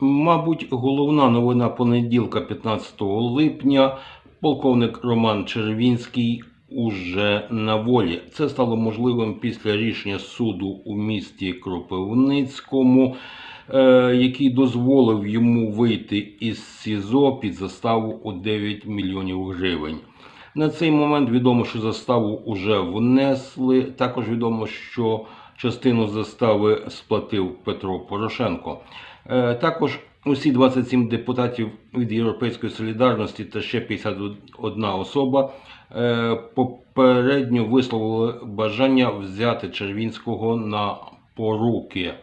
Мабуть, головна новина понеділка 15 липня. Полковник Роман Червінський уже на волі. Це стало можливим після рішення суду у місті Кропивницькому, е, який дозволив йому вийти із СІЗО під заставу у 9 мільйонів гривень. На цей момент відомо, що заставу вже внесли. Також відомо, що частину застави сплатив Петро Порошенко. Е, Також усі 27 депутатів від Європейської солідарності та ще 51 особа е, попередньо висловили бажання взяти Червінського на поруки.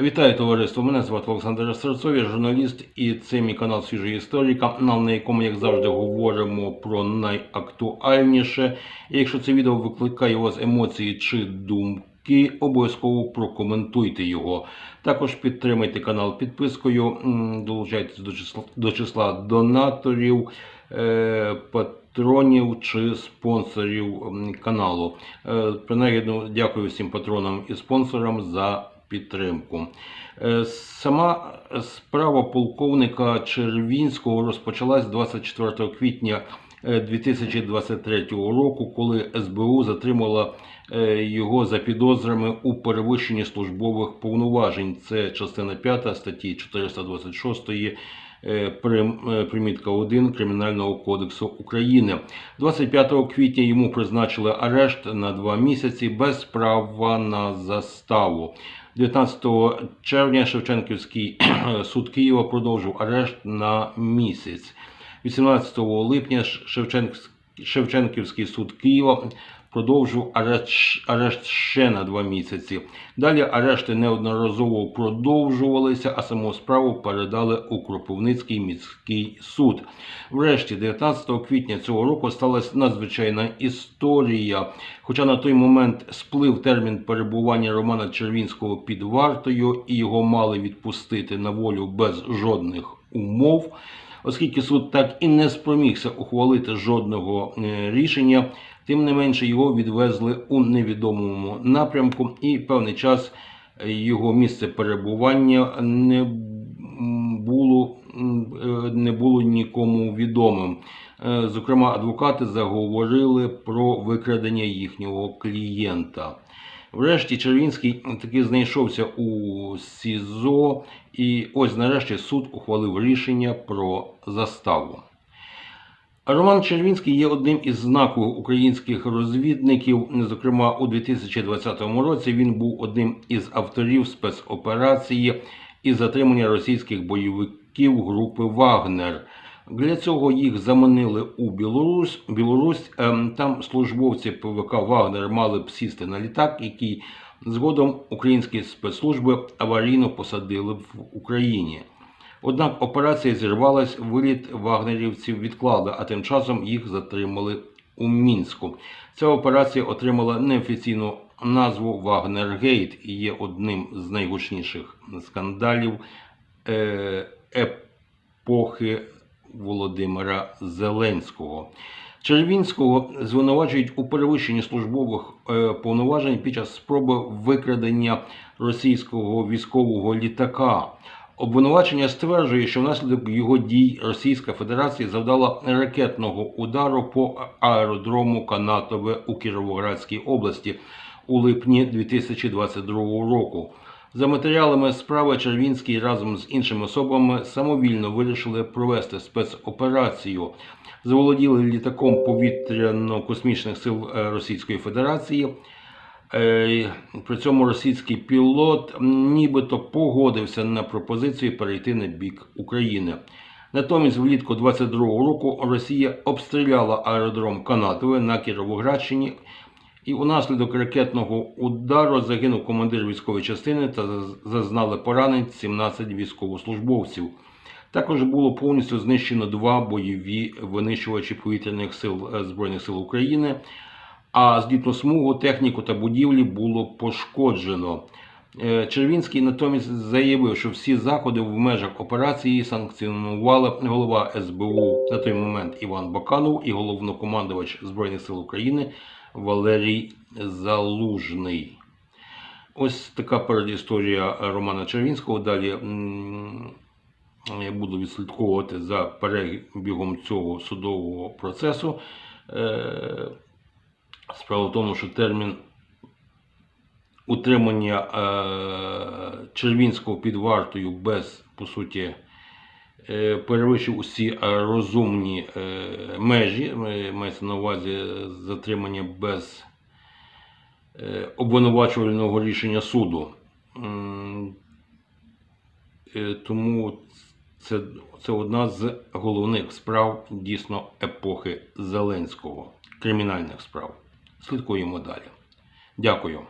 Вітаю товариство! Мене звати Олександр Серцов, я журналіст, і це мій канал Свіжої історії, канал, на якому, як завжди, говоримо про найактуальніше. І якщо це відео викликає у вас емоції чи думки, обов'язково прокоментуйте його. Також підтримайте канал підпискою, долучайтесь до числа, до числа донаторів. е, Патронів чи спонсорів каналу. Е, Принагідно дякую всім патронам і спонсорам за підтримку. Е, Сама справа полковника Червінського розпочалась 24 квітня 2023 року, коли СБУ затримала е, його за підозрами у перевищенні службових повноважень. Це частина 5 статті 426 е, прим- е, примітка 1 Кримінального кодексу України. 25 квітня йому призначили арешт на два місяці без права на заставу. 19 червня Шевченківський суд Києва продовжив арешт на місяць. 18 липня Шевченк- Шевченківський суд Києва продовжив арешт, арешт ще на два місяці. Далі арешти неодноразово продовжувалися, а саму справу передали у Кропивницький міський суд. Врешті, 19 квітня цього року сталася надзвичайна історія. Хоча на той момент сплив термін перебування Романа Червінського під вартою і його мали відпустити на волю без жодних умов. Оскільки суд так і не спромігся ухвалити жодного е, рішення, тим не менше його відвезли у невідомому напрямку, і певний час його місце перебування не було, е, не було нікому відомим. Е, Зокрема, адвокати заговорили про викрадення їхнього клієнта. Врешті Червінський таки знайшовся у СІЗО, і ось нарешті суд ухвалив рішення про заставу. Роман Червінський є одним із знакових українських розвідників. Зокрема, у 2020 році він був одним із авторів спецоперації із затримання російських бойовиків групи Вагнер. Для цього їх заманили у Білорусь. Білорусь ем, там службовці ПВК Вагнер мали б сісти на літак, який згодом українські спецслужби аварійно посадили в Україні. Однак операція зірвалась, виліт вагнерівців відклали, а тим часом їх затримали у Мінську. Ця операція отримала неофіційну назву Вагнергейт і є одним з найгучніших скандалів е, епохи Володимира Зеленського. Червінського звинувачують у перевищенні службових е, повноважень під час спроби викрадення російського військового літака. Обвинувачення стверджує, що внаслідок його дій Російська Федерація завдала ракетного удару по аеродрому Канатове у Кіровоградській області у липні 2022 року. За матеріалами справи Червінський разом з іншими особами самовільно вирішили провести спецоперацію. Заволоділи літаком повітряно-космічних сил е, Російської Федерації. Е, При цьому російський пілот нібито погодився на пропозицію перейти на бік України. Натомість, влітку 22-го року Росія обстріляла аеродром Канатове на Кіровоградщині, і унаслідок ракетного удару загинув командир військової частини та заз- зазнали поранень 17 військовослужбовців. Також було повністю знищено два бойові винищувачі повітряних сил е, Збройних сил України, а злітну смугу, техніку та будівлі було пошкоджено. Е, Червінський натомість заявив, що всі заходи в межах операції санкціонувала голова СБУ на той момент Іван Баканов і головнокомандувач Збройних сил України Валерій Залужний. Ось така передісторія Романа Червінського. Далі Я буду відслідковувати за перебігом цього судового процесу. Е, Справа в тому, що термін утримання е, Червінського під вартою без, по суті, е, перевищив усі е, розумні е, межі, е, мається на увазі затримання без е, обвинувачувального рішення суду. Е, Тому це, це одна з головних справ дійсно епохи Зеленського, кримінальних справ. Слідкуємо далі. Дякую.